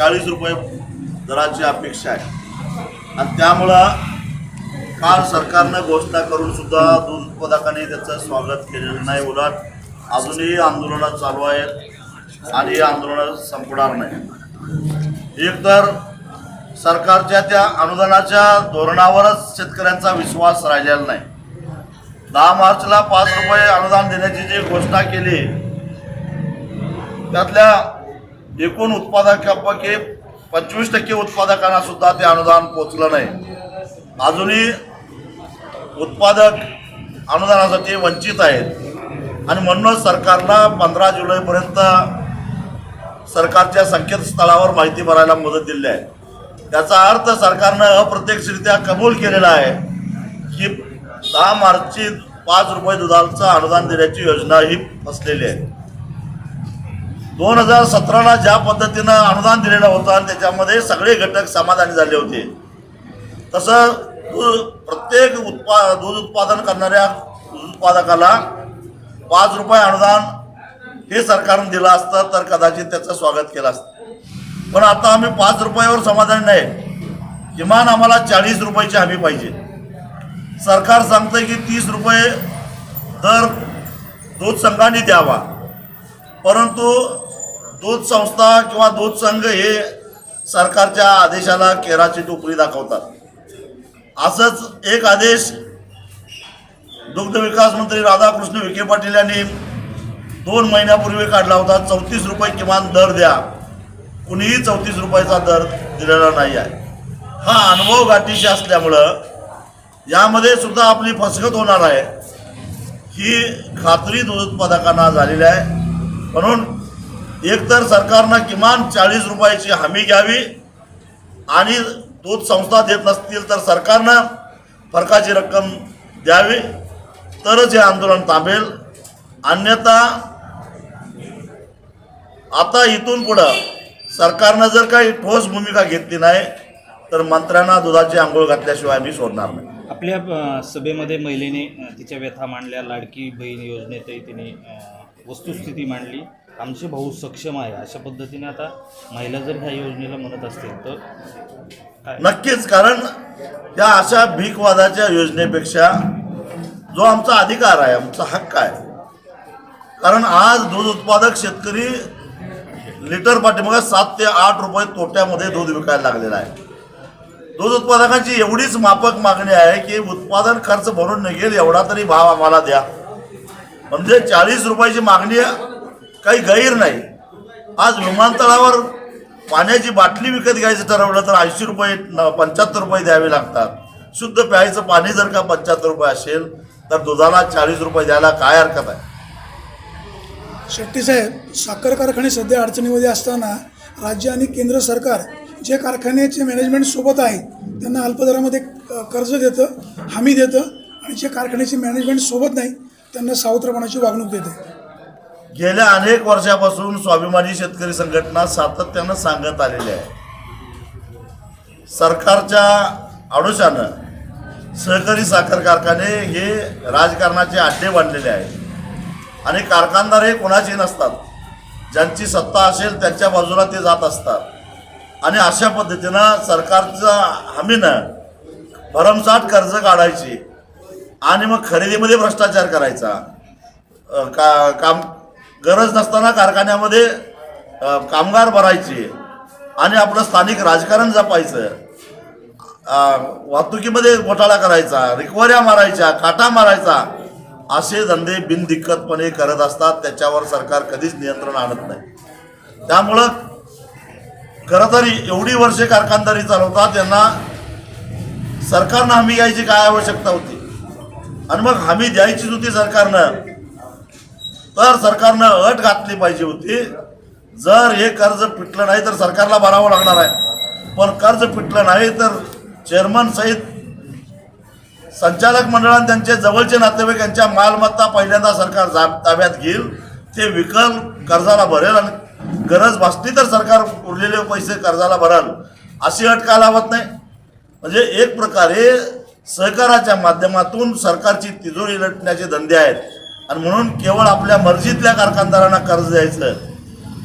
चाळीस रुपये दराची अपेक्षा आहे. आणि त्यामुळं काल सरकारनं घोषणा करून सुद्धा दूध उत्पादकांनी त्याचं स्वागत केलेलं नाही. उलट अजूनही आंदोलनं चालू आहेत आणि ही आंदोलनं संपणार नाही. एकतर सरकारच्या त्या अनुदानाच्या धोरणावरच शेतकऱ्यांचा विश्वास राहिलेला नाही. दहा मार्चला पाच रुपये अनुदान देण्याची जी घोषणा केली त्यातल्या एकूण उत्पादकापैकी पंचवीस टक्के उत्पादकांना सुद्धा ते अनुदान पोचलं नाही. अजूनही उत्पादक अनुदानासाठी वंचित आहेत. आणि म्हणूनच सरकारला पंधरा जुलैपर्यंत सरकारच्या संकेतस्थळावर माहिती भरायला मदत दिली आहे. त्याचा अर्थ सरकारनं अप्रत्यक्षरित्या कबूल केलेला आहे की दहा मार्चची पाच रुपये दुधाचं अनुदान देण्याची योजना ही फसलेली आहे. दोन हजार सतराला ज्या पद्धतीनं अनुदान दिलेलं होतं आणि त्याच्यामध्ये सगळे घटक समाधानी झाले होते. तसं दूध प्रत्येक उत्पा दूध उत्पादन करणाऱ्या दूध उत्पादकाला पाच रुपये अनुदान हे सरकारनं दिलं असतं तर कदाचित त्याचं स्वागत केलं असतं. पण आता आम्ही पाच रुपयावर समाधानी नाही. किमान आम्हाला चाळीस रुपयाची हमी पाहिजे. सरकार सांगतं की तीस रुपये दर दूध संघाने द्यावा. परंतु दूध संस्था किंवा दूध संघ हे सरकारच्या आदेशाला केराची टोपली दाखवतात. असंच एक आदेश दुग्ध विकास मंत्री राधाकृष्ण विखे पाटील यांनी दोन महिन्यापूर्वी काढला होता. चौतीस रुपये किमान दर द्या. कुणीही चौतीस रुपयाचा दर दिलेला नाही आहे. हा अनुभव गाठीशी असल्यामुळं यामध्ये सुद्धा आपली फसगत होणार आहे. ही खात्री दूध उत्पादकांना झालेली आहे. म्हणून एकतर सरकारनं किमान चाळीस रुपयाची हमी घ्यावी आणि दूध संस्था देत नसतील तर सरकारनं फरकाची रक्कम द्यावी. तरच हे आंदोलन थांबेल. अन्यथा आता इथून पुढं सरकारनं जर काही ठोस भूमिका घेतली नाही तर मंत्र्यांना दुधाची आंघोळ घातल्याशिवाय आम्ही सोडणार नाही. आपल्या सभेमध्ये महिलेने तिच्या व्यथा मांडल्या लाडकी बहीण योजनेतही तिने वस्तुस्थिती मांडली. आमचे भाऊ सक्षम आहे. अशा पद्धतीने आता महिला जर ह्या योजनेला म्हणत असतील तर काय? नक्कीच कारण या अशा भीकवादाच्या योजनेपेक्षा जो आमचा अधिकार आहे आमचा हक्क आहे. कारण आज दूध उत्पादक शेतकरी लिटर पाठीमागे सात ते आठ रुपये तोट्यामध्ये दूध विकायला लागलेला आहे. दूध उत्पादकांची एवढीच माफक मागणी आहे की उत्पादन खर्च भरून निघेल एवढा तरी भाव आम्हाला द्या. म्हणजे चाळीस रुपयाची मागणी काही गैर नाही. आज विमानतळावर पाण्याची बाटली विकत घ्यायचं ठरवलं तर ऐंशी रुपये पंच्याहत्तर रुपये द्यावे लागतात. शुद्ध प्यायचं पाणी जर का पंच्याहत्तर रुपये असेल तर दुधाला चाळीस रुपये द्यायला काय हरकत आहे? शेट्टी साहेब साखर कारखाने सध्या अडचणीमध्ये असताना राज्य आणि केंद्र सरकार जे कारखान्याचे मॅनेजमेंट सोबत आहेत त्यांना अल्पदरामध्ये कर्ज देतं हमी देतं आणि जे कारखान्याचे मॅनेजमेंट सोबत नाही त्यांना सावत्रपणाची वागणूक देते. गेल्या अनेक वर्षापासून स्वाभिमानी शेतकरी संघटना सातत्यानं सांगत आलेली आहे सरकारच्या आडोशानं सहकारी साखर कारखाने हे राजकारणाचे अड्डे बांधलेले आहेत. आणि कारखानदार हे कोणाचे नसतात. ज्यांची सत्ता असेल त्यांच्या बाजूला ते जात असतात. आणि अशा पद्धतीनं सरकारच्या हमीनं भरमसाठ कर्ज काढायची आणि मग खरेदीमध्ये भ्रष्टाचार करायचा. का काम गरज नसताना कारखान्यामध्ये कामगार भरायचे आणि आपलं स्थानिक राजकारण जपायचं. वाहतुकीमध्ये घोटाळा करायचा रिकवऱ्या मारायच्या काटा मारायचा असे धंदे बिनदिक्कतपणे करत असतात. त्याच्यावर सरकार कधीच नियंत्रण आणत नाही. त्यामुळं खरं तर एवढी वर्षे कारखानदारी चालवतात त्यांना सरकारनं हमी घ्यायची काय आवश्यकता होती? आणि मग हमी द्यायचीच होती सरकारनं तर सरकारनं अट घातली पाहिजे होती. जर हे कर्ज पिटलं नाही तर सरकारला भरावं लागणार आहे. पण कर्ज पिटलं नाही तर चेअरमन सहित संचालक मंडळाने त्यांचे जवळचे नातेवाईक यांच्या मालमत्ता पहिल्यांदा सरकार जा- ताब्यात घेईल. ते विकल कर्जाला भरेल आणि गरज भासली तर सरकार उरलेले पैसे कर्जाला भराल. अशी अट का लावत नाही? म्हणजे एक प्रकारे सहकाराच्या माध्यमातून सरकारची तिजोरी लटण्याचे धंदे आहेत. आणि म्हणून केवळ आपल्या मर्जीतल्या कारखानदारांना कर्ज द्यायचं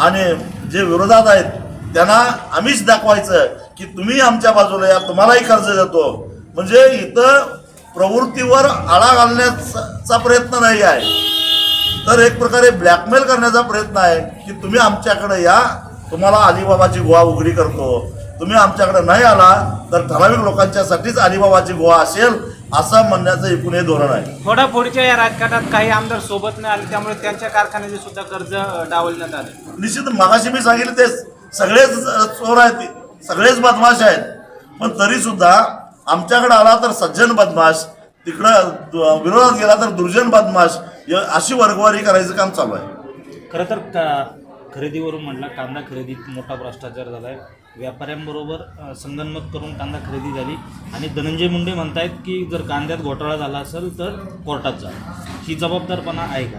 आणि जे विरोधात आहेत त्यांना आम्हीच दाखवायचं की तुम्ही आमच्या बाजूला या तुम्हालाही कर्ज देतो. म्हणजे इथं प्रवृत्तीवर आळा घालण्याचा प्रयत्न नाही आहे. तर एक प्रकारे ब्लॅकमेल करण्याचा प्रयत्न आहे की तुम्ही आमच्याकडे या तुम्हाला अलिबाबाची गुहा उघडी करतो. तुम्ही आमच्याकडे नाही आला तर ठराविक लोकांच्यासाठीच अलिबाबाची गुहा असेल असं म्हणण्याचं एकूण हे धोरण आहे. फोडाफोडीच्या या राजकारणात काही आमदार सोबत नाही आले त्यामुळे त्यांच्या कारखान्याचे सुद्धा कर्ज डावलण्यात आले. निश्चित मगाशी मी सांगितलं ते सगळेच चोर आहेत सगळेच बदमाश आहेत. पण तरी सुद्धा आमच्याकडे आला तर सज्जन बदमाश तिकडं विरोधात गेला तर दुर्जन बदमाश य- अशी वर्गवारी करायचं काम चालू आहे. खरं तर का खरेदीवरून म्हटलं कांदा खरेदीत मोठा भ्रष्टाचार झाला आहे व्यापाऱ्यांबरोबर संगनमत करून कांदा खरेदी झाली. आणि धनंजय मुंडे म्हणतायत की जर कांद्यात घोटाळा झाला असेल तर कोर्टात जा. ही जबाबदारपणा आहे का?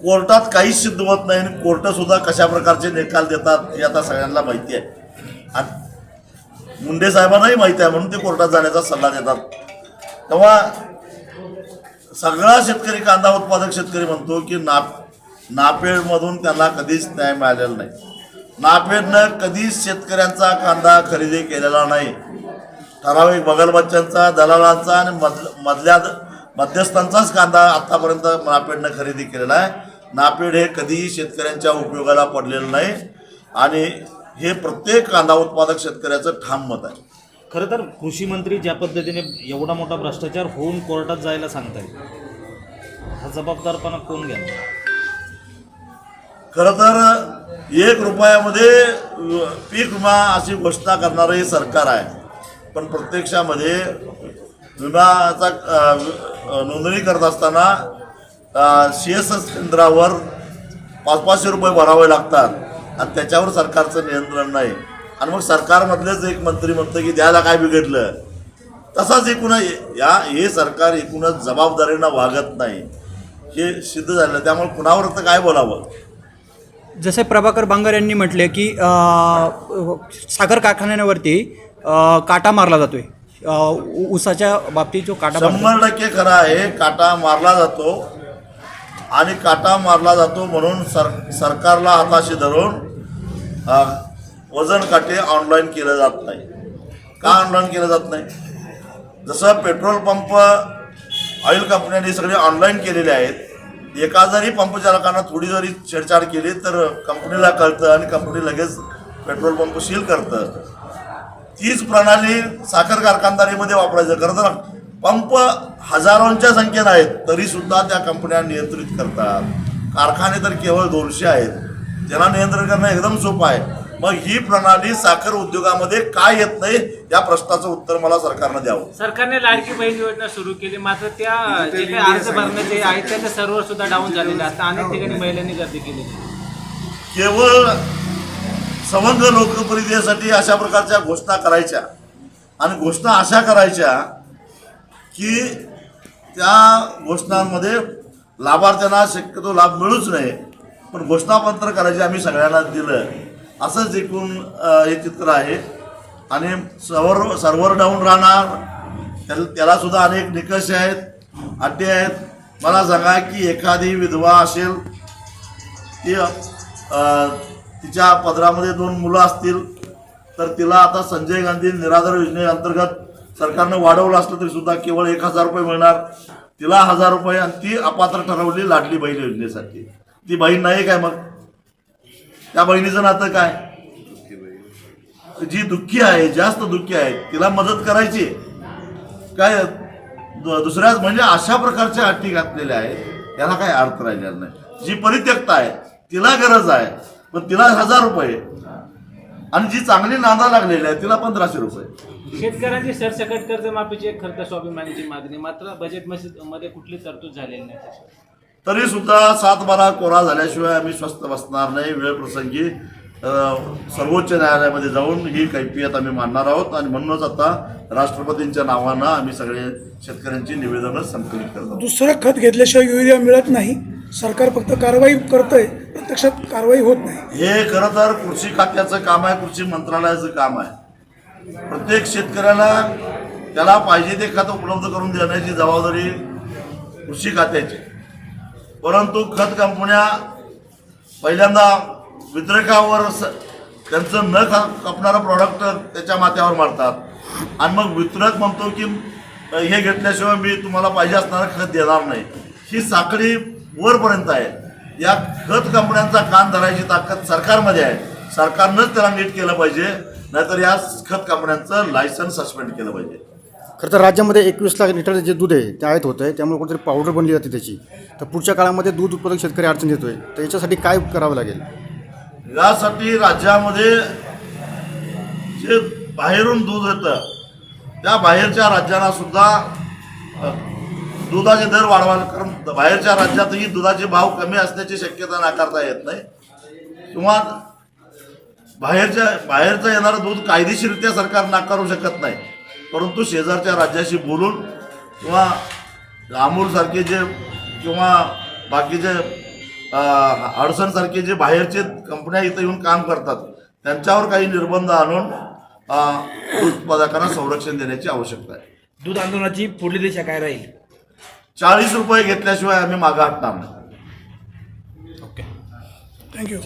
कोर्टात काहीच सिद्ध होत नाही आणि कोर्ट सुद्धा कशा प्रकारचे निकाल देतात हे आता सगळ्यांना माहिती आहे. आणि मुंडे साहेबांनाही माहिती आहे म्हणून ते कोर्टात जाण्याचा सल्ला देतात. तेव्हा सगळा शेतकरी कांदा उत्पादक शेतकरी म्हणतो की नाप नापेडमधून त्यांना कधीच न्याय मिळालेला नाही. नापेडनं कधीच शेतकऱ्यांचा कांदा खरेदी केलेला नाही. ठराविक बगलबच्च्यांचा दलालांचा आणि मध मधल्या मध्यस्थांचाच कांदा आतापर्यंत नापेडनं खरेदी केलेला आहे. नापेड हे कधीही शेतकऱ्यांच्या उपयोगाला पडलेलं नाही आणि हे प्रत्येक कांदा उत्पादक शेतकऱ्याचं ठाम मत आहे. खरं तर कृषी मंत्री ज्या पद्धतीने एवढा मोठा भ्रष्टाचार होऊन कोर्टात जायला सांगतायत हा जबाबदारपणा कोण घ्या खरं तर एक रुपयामध्ये पीक विमा अशी घोषणा करणारं हे सरकार आहे. पण प्रत्यक्षामध्ये विम्याचा नोंदणी करत असताना सी एस एस केंद्रावर पाच पाचशे रुपये भरावे लागतात आणि त्याच्यावर सरकारचं नियंत्रण नाही. आणि मग सरकारमधलेच एक मंत्री म्हणतं की द्यायला काय बिघडलं? तसाच एकूण या हे सरकार एकूणच जबाबदारीनं वागत नाही. हे सिद्ध झालं. त्यामुळे कुणावर तर काय बोलावं? जसे प्रभाकर बांगर यांनी म्हटले की साखर कारखान्यांवरती काटा मारला जातोय. अ, ऊसाच्या बाबतीत जो काटा शंभर टक्के खरं आहे काटा मारला जातो आणि काटा मारला जातो म्हणून सर सरकारला हाताशी धरून वजन काटे ऑनलाईन केलं जात नाही. का ऑनलाईन केलं जात नाही? जसं पेट्रोल पंप ऑइल कंपन्यांनी सगळे ऑनलाईन केलेले आहेत एका जरी पंप चालकांना थोडी जरी छेडछाड केली तर कंपनीला कळतं आणि कंपनी लगेच पेट्रोल पंप सील करतं. तीच प्रणाली साखर कारखानदारीमध्ये वापरायचं खरं तर पंप हजारोंच्या संख्येनं आहेत तरीसुद्धा त्या कंपन्या नियंत्रित करतात. कारखाने तर केवळ दोनशे आहेत. ज्यांना नियंत्रण करणं एकदम सोपं आहे. मग ही प्रणाली साखर उद्योगामध्ये काय येत नाही या प्रश्नाचं उत्तर मला सरकारनं द्यावं. सरकारने लाडकी बहीण योजना सुरू केली. मात्र त्या जे काही अर्ज भरण्याचे आहेत त्याचे सर्व्हर सुद्धा डाऊन झालेले आहेत अनेक ठिकाणी महिलांनी गर्दी केली. केवळ सवंग लोकप्रियतेसाठी अशा प्रकारच्या घोषणा करायच्या आणि घोषणा अशा करायच्या की त्या घोषणांमध्ये लाभार्थ्यांना शक्यतो लाभ मिळूच नये पण घोषणापत्र करायचे आम्ही सगळ्यांना दिलं. असंच एकूण हे चित्र आहे. आणि सर्वर सर्वर डाऊन राहणार. त्याला सुद्धा अनेक निकष आहेत अड्डे आहेत. मला सांगा की एखादी विधवा असेल ती तिच्या पदरामध्ये दोन मुलं असतील तर तिला आता संजय गांधी निराधार योजनेअंतर्गत सरकारनं वाढवलं असलं तरी सुद्धा केवळ एक हजार रुपये मिळणार. तिला हजार रुपये आणि ती अपात्र ठरवली लाडली बहीण योजनेसाठी. ती बहीण नाही काय मग? त्या बहिणीचं नातं काय? जी दुःखी आहे जास्त दुःखी आहे तिला मदत करायची काय दु- दुसऱ्याच म्हणजे अशा प्रकारच्या अटी घातलेल्या आहेत याला काय अर्थ राहिलेला नाही. जी परित्यक्त आहे तिला गरज आहे पण तिला हजार रुपये आणि जी चांगली नांदा लागलेली आहे तिला पंधराशे रुपये शेतकऱ्यांची सरसकट कर्जमाफीची एक खर्च स्वाभिमानीची मागणी मात्र बजेटमध्ये कुठली तरतूद झालेली नाही. तरी सुद्धा सात बारा कोरा झाल्याशिवाय आम्ही स्वस्त बसणार नाही. वेळ प्रसंगी अं, सर्वोच्च न्यायालयामध्ये जाऊन ही कैफियत आम्ही मांडणार आहोत. आणि म्हणूनच आता राष्ट्रपतींच्या नावानं आम्ही सगळे शेतकऱ्यांची निवेदनं संकलित करत दुसरं खत घेतल्याशिवाय युरिया मिळत नाही. सरकार फक्त कारवाई करतंय. प्रत्यक्षात कारवाई होत नाही. हे खरं तर कृषी खात्याचं काम आहे कृषी मंत्रालयाचं काम आहे. प्रत्येक शेतकऱ्याला त्याला पाहिजे ते खत उपलब्ध करून देण्याची जबाबदारी कृषी खात्याची परंतु खत कंपन्या पहिल्यांदा वितरकावर स त्यांचं न खा कापणारं प्रॉडक्ट त्याच्या माथ्यावर मारतात. आणि मग वितरक म्हणतो की हे घेतल्याशिवाय मी तुम्हाला पाहिजे असणारं खत देणार नाही. ही साखळी वरपर्यंत आहे. या खत कंपन्यांचा कान धरायची ताकद सरकारमध्ये आहे. सरकारनंच त्याला नीट केलं पाहिजे. नाहीतर या खत कंपन्यांचं लायसन्स सस्पेंड केलं पाहिजे. खरं तर राज्यामध्ये एकवीस लाख लिटर जे दूध आहे ते आयात होतं आहे त्यामुळे कुठेतरी पावडर बनली जाते त्याची. तर पुढच्या काळामध्ये दूध उत्पादक शेतकरी अडचण येतोय. तर याच्यासाठी काय करावं लागेल? यासाठी राज्यामध्ये जे बाहेरून दूध येतं त्या बाहेरच्या राज्यांना सुद्धा दुधाचे दर वाढवायला कारण बाहेरच्या राज्यातही दुधाचे भाव कमी असण्याची शक्यता नाकारता येत नाही. किंवा बाहेरच्या बाहेरचं येणारं दूध कायदेशीररित्या सरकार नाकारू शकत नाही. परंतु शेजारच्या राज्याशी बोलून किंवा अमूलसारखे जे किंवा बाकीचे अडसणसारखे जे बाहेरचे कंपन्या इथं येऊन काम करतात त्यांच्यावर काही निर्बंध आणून उत्पादकांना संरक्षण देण्याची आवश्यकता आहे. दूध आंदोलनाची पुढली दिशा काय राहील? चाळीस रुपये घेतल्याशिवाय आम्ही मागं हटणार नाही. थँक्यू